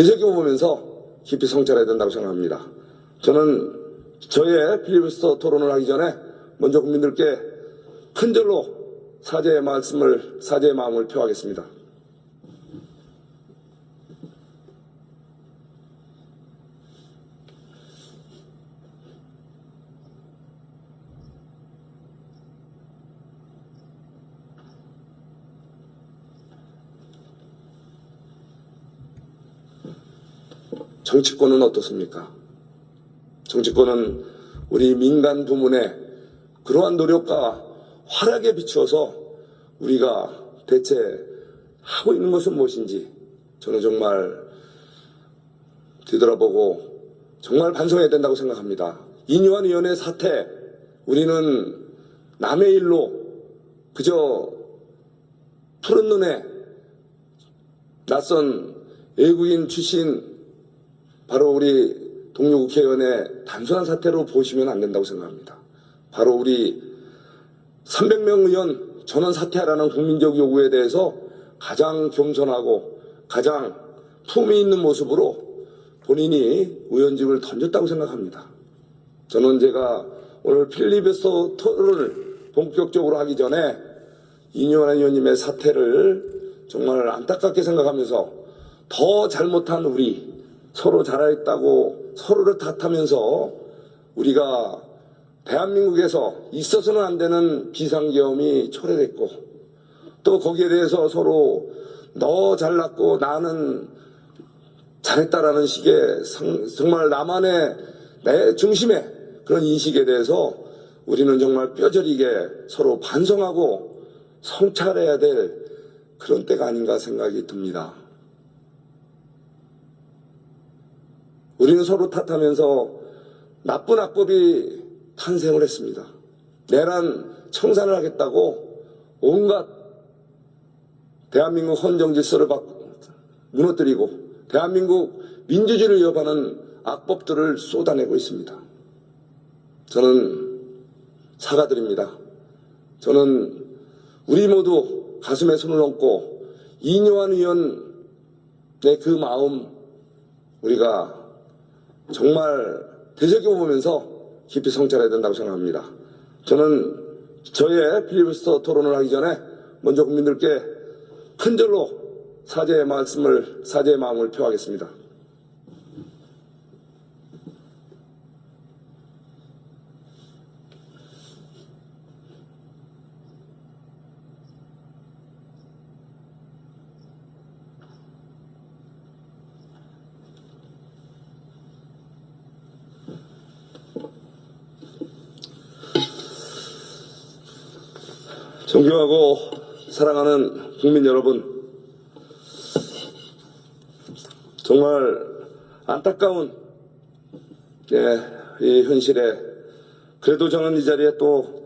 되새겨 보면서 깊이 성찰해야 된다고 생각합니다. 저는 저의 필리버스터 토론을 하기 전에 먼저 국민들께 큰절로 사죄의 말씀을, 사죄의 마음을 표하겠습니다. 정치권은 어떻습니까? 정치권은 우리 민간 부문의 그러한 노력과 활약에 비추어서 우리가 대체 하고 있는 것은 무엇인지 저는 정말 뒤돌아보고 정말 반성해야 된다고 생각합니다. 이뇨한 의원의 사태 우리는 남의 일로 그저 푸른 눈에 낯선 외국인 출신 바로 우리 동료 국회의원의 단순한 사태로 보시면 안 된다고 생각합니다. 바로 우리 300명 의원 전원 사퇴하라는 국민적 요구에 대해서 가장 겸손하고 가장 품위 있는 모습으로 본인이 의원직을 던졌다고 생각합니다. 저는 제가 오늘 필리버스터 토론을 본격적으로 하기 전에 이뇨한 의원님의 사태를 정말 안타깝게 생각하면서 더 잘못한 우리 서로 잘했다고 서로를 탓하면서 우리가 대한민국에서 있어서는 안 되는 비상계엄이 초래됐고 또 거기에 대해서 서로 너 잘났고 나는 잘했다라는 식의 상- 정말 나만의 내 중심의 그런 인식에 대해서 우리는 정말 뼈저리게 서로 반성하고 성찰해야 될 그런 때가 아닌가 생각이 듭니다. 우리는 서로 탓하면서 나쁜 악법이 탄생을 했습니다. 내란 청산을 하겠다고 온갖 대한민국 헌정 질서를 바- 무너뜨리고 대한민국 민주주의를 위협하는 악법들을 쏟아내고 있습니다. 저는 사과드립니다. 저는 우리 모두 가슴에 손을 얹고 이뇨한 의원의 그 마음 우리가 정말 되새겨 보면서 깊이 성찰해야 된다고 생각합니다. 저는 저의 필리버스터 토론을 하기 전에 먼저 국민들께 큰절로 사죄의 말씀을, 사죄의 마음을 표하겠습니다. 존경하고 사랑하는 국민 여러분, 정말 안타까운 예, 이 현실에 그래도 저는 이 자리에 또